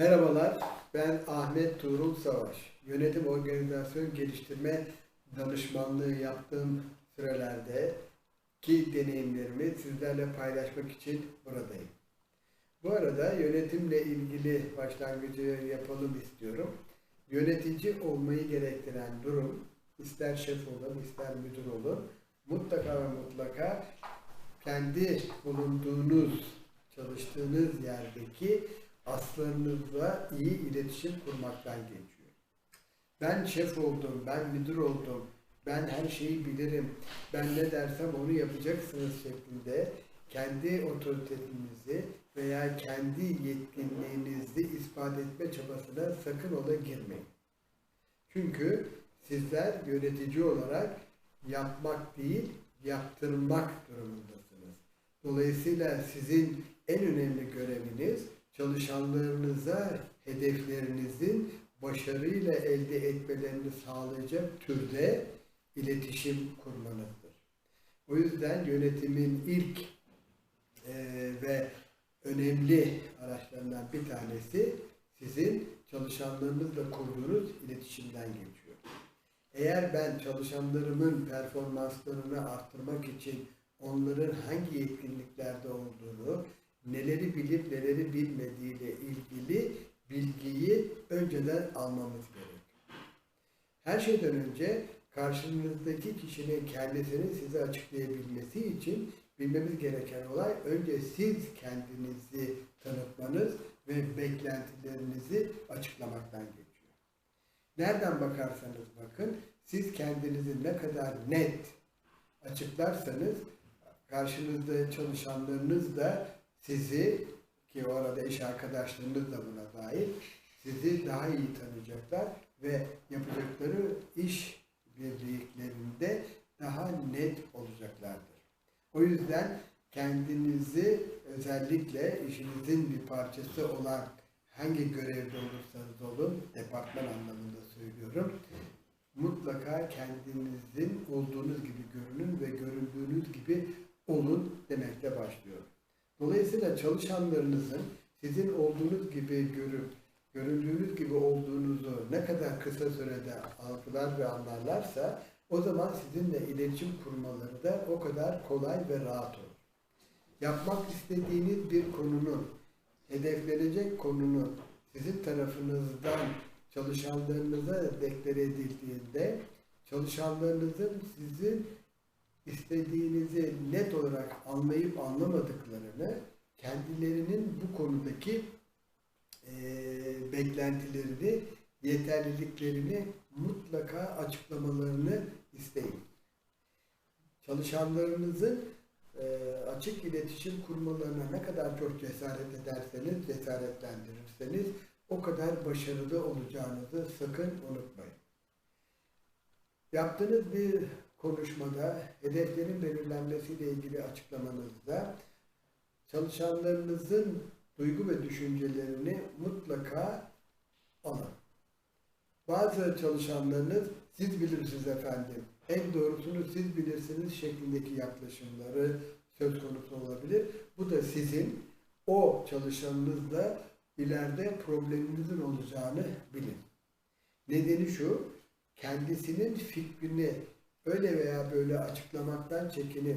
Merhabalar, ben Ahmet Tuğrul Savaş. Yönetim Organizasyon Geliştirme Danışmanlığı yaptığım sürelerde ki deneyimlerimi sizlerle paylaşmak için buradayım. Bu arada yönetimle ilgili başlangıcı yapalım istiyorum. Yönetici olmayı gerektiren durum, ister şef olun, ister müdür olun, mutlaka ve mutlaka kendi bulunduğunuz, çalıştığınız yerdeki aslarınızla iyi iletişim kurmaktan geçiyor. Ben şef oldum, ben müdür oldum, ben her şeyi bilirim, ben ne dersem onu yapacaksınız şeklinde kendi otoritenizi veya kendi yetkinliğinizi ispat etme çabasına sakın ola girmeyin. Çünkü sizler yönetici olarak yapmak değil, yaptırmak durumundasınız. Dolayısıyla sizin en önemli göreviniz çalışanlarınıza hedeflerinizin başarıyla elde etmelerini sağlayacak türde iletişim kurmanızdır. O yüzden yönetimin ilk eee, ve önemli araçlarından bir tanesi sizin çalışanlarınızla kurduğunuz iletişimden geçiyor. Eğer ben çalışanlarımın performanslarını arttırmak için onların hangi yetkinliklerde olduğunu, neleri bilip neleri bilmediğiyle ilgili bilgiyi önceden almamız gerekiyor. Her şeyden önce karşınızdaki kişinin kendisini size açıklayabilmesi için bilmemiz gereken olay önce siz kendinizi tanıtmanız ve beklentilerinizi açıklamaktan geçiyor. Nereden bakarsanız bakın siz kendinizi ne kadar net açıklarsanız karşınızda çalışanlarınız da sizi ki o arada iş arkadaşlarınız da buna dahil sizi daha iyi tanıyacaklar ve yapacakları iş birliklerinde daha net olacaklardır. O yüzden kendinizi özellikle işinizin bir parçası olan hangi görevde olursanız olun, departman anlamında söylüyorum, mutlaka kendinizin olduğunuz gibi görünün ve göründüğünüz gibi olun demekle başlıyor. Dolayısıyla çalışanlarınızın sizin olduğunuz gibi görüp göründüğünüz gibi olduğunuzu ne kadar kısa sürede algılar ve anlarlarsa o zaman sizinle iletişim kurmaları da o kadar kolay ve rahat olur. Yapmak istediğiniz bir konunun, hedeflenecek konunun sizin tarafınızdan çalışanlarınıza deklare edildiğinde çalışanlarınızın sizin istediğinizi net olarak anlayıp anlamadıklarını kendilerinin bu konudaki eee, beklentilerini, yeterliliklerini mutlaka açıklamalarını isteyin. Çalışanlarınızın eee, açık iletişim kurmalarına ne kadar çok cesaret ederseniz, cesaretlendirirseniz o kadar başarılı olacağınızı sakın unutmayın. Yaptığınız bir konuşmada hedeflerin belirlenmesiyle ilgili açıklamanızda çalışanlarınızın duygu ve düşüncelerini mutlaka alın. Bazı çalışanlarınız siz bilirsiniz efendim, en doğrusunu siz bilirsiniz şeklindeki yaklaşımları söz konusu olabilir. Bu da sizin o çalışanınızla ileride probleminizin olacağını bilin. Nedeni şu, kendisinin fikrini öyle veya böyle açıklamaktan çekinip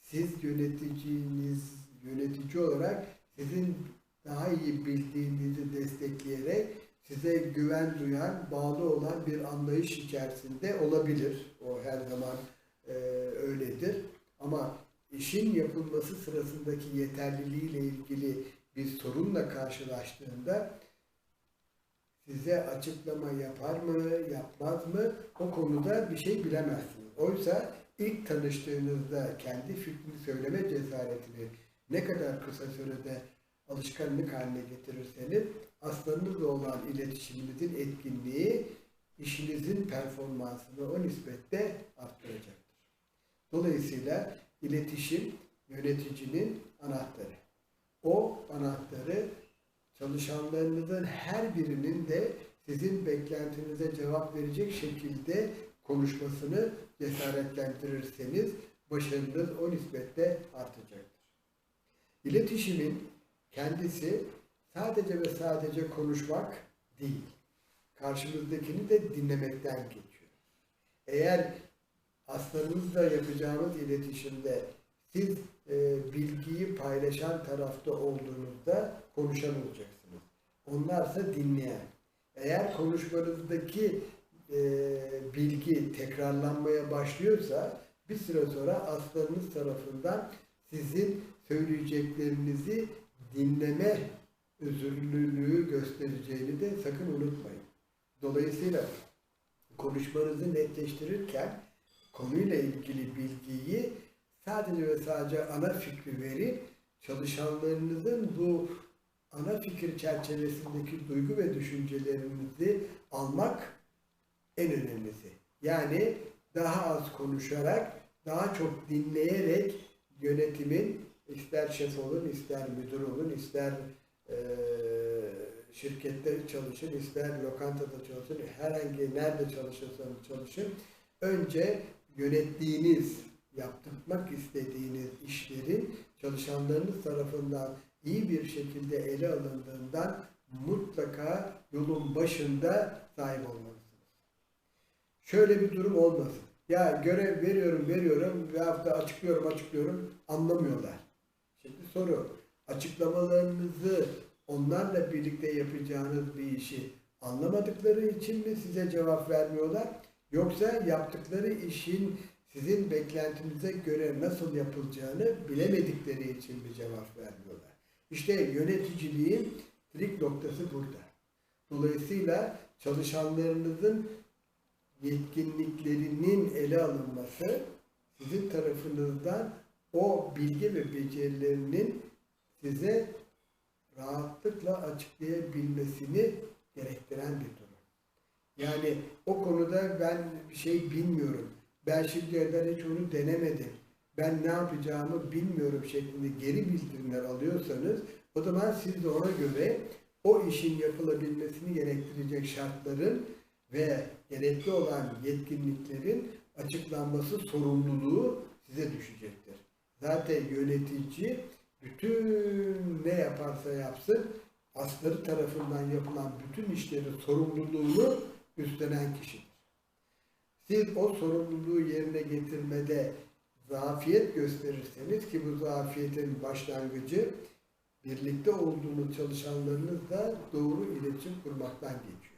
siz yöneticiniz, yönetici olarak sizin daha iyi bildiğinizi destekleyerek size güven duyan, bağlı olan bir anlayış içerisinde olabilir. O her zaman e, öyledir. Ama işin yapılması sırasındaki yeterliliğiyle ilgili bir sorunla karşılaştığında size açıklama yapar mı, yapmaz mı o konuda bir şey bilemezsiniz. Oysa ilk tanıştığınızda kendi fikrini söyleme cesaretini ne kadar kısa sürede alışkanlık haline getirirseniz aslanınızla olan iletişiminizin etkinliği işinizin performansını o nispette arttıracaktır. Dolayısıyla iletişim yöneticinin anahtarı. O anahtarı çalışanlarınızın her birinin de sizin beklentinize cevap verecek şekilde konuşmasını cesaretlendirirseniz başarınız o nispetle artacaktır. İletişimin kendisi sadece ve sadece konuşmak değil. Karşımızdakini de dinlemekten geçiyor. Eğer aslanımızla yapacağımız iletişimde siz e, bilgiyi paylaşan tarafta olduğunuzda konuşan olacaksınız. Onlarsa dinleyen. Eğer konuşmanızdaki e, bilgi tekrarlanmaya başlıyorsa bir süre sonra aslanınız tarafından sizin söyleyeceklerinizi dinleme özürlülüğü göstereceğini de sakın unutmayın. Dolayısıyla konuşmanızı netleştirirken konuyla ilgili bilgiyi sadece ve sadece ana fikri verip çalışanlarınızın bu ana fikir çerçevesindeki duygu ve düşüncelerinizi almak en önemlisi. Yani daha az konuşarak, daha çok dinleyerek yönetimin ister şef olun, ister müdür olun, ister eee şirkette çalışın, ister lokantada çalışın, herhangi nerede çalışırsanız çalışın. Önce yönettiğiniz, yaptırmak istediğiniz işlerin çalışanlarınız tarafından iyi bir şekilde ele alındığından mutlaka yolun başında sahip olmalısınız. Şöyle bir durum olmasın. Ya görev veriyorum, veriyorum ve hafta açıklıyorum, açıklıyorum anlamıyorlar. Şimdi soru, açıklamalarınızı onlarla birlikte yapacağınız bir işi anlamadıkları için mi size cevap vermiyorlar? Yoksa yaptıkları işin sizin beklentinize göre nasıl yapılacağını bilemedikleri için mi cevap vermiyorlar? İşte yöneticiliğin trik noktası burada. Dolayısıyla çalışanlarınızın yetkinliklerinin ele alınması sizin tarafınızdan o bilgi ve becerilerinin size rahatlıkla açıklayabilmesini gerektiren bir durum. Yani o konuda ben bir şey bilmiyorum. Ben şimdiye kadar hiç onu denemedim. Ben ne yapacağımı bilmiyorum şeklinde geri bildirimler alıyorsanız o zaman siz de ona göre o işin yapılabilmesini gerektirecek şartların ve gerekli olan yetkinliklerin açıklanması sorumluluğu size düşecektir. Zaten yönetici bütün ne yaparsa yapsın asları tarafından yapılan bütün işlerin sorumluluğunu üstlenen kişidir. Siz o sorumluluğu yerine getirmede zafiyet gösterirseniz ki bu zafiyetin başlangıcı birlikte olduğunuz çalışanlarınızla doğru iletişim kurmaktan geçiyor.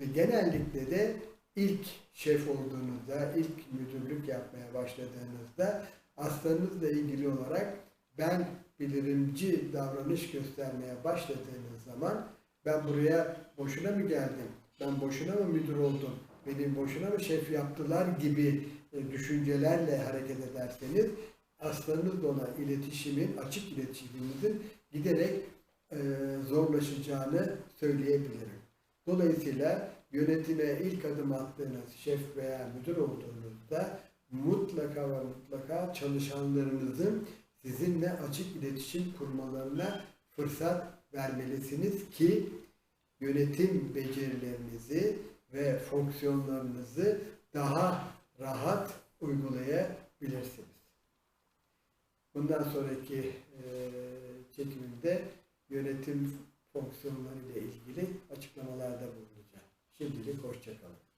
Ve genellikle de ilk şef olduğunuzda, ilk müdürlük yapmaya başladığınızda aslarınızla ilgili olarak ben bilirimci davranış göstermeye başladığınız zaman ben buraya boşuna mı geldim, ben boşuna mı müdür oldum, beni boşuna mı şef yaptılar gibi e, düşüncelerle hareket ederseniz aslarınızla olan iletişimin, açık iletişiminizin giderek e, zorlaşacağını söyleyebilirim. Dolayısıyla yönetime ilk adım attığınız şef veya müdür olduğunuzda mutlaka ve mutlaka çalışanlarınızın sizinle açık iletişim kurmalarına fırsat vermelisiniz ki yönetim becerilerinizi ve fonksiyonlarınızı daha rahat uygulayabilirsiniz. Bundan sonraki e, çekimimde yönetim fonksiyonları ile ilgili açıklamalarda bulunacağım. Şimdilik hoşçakalın.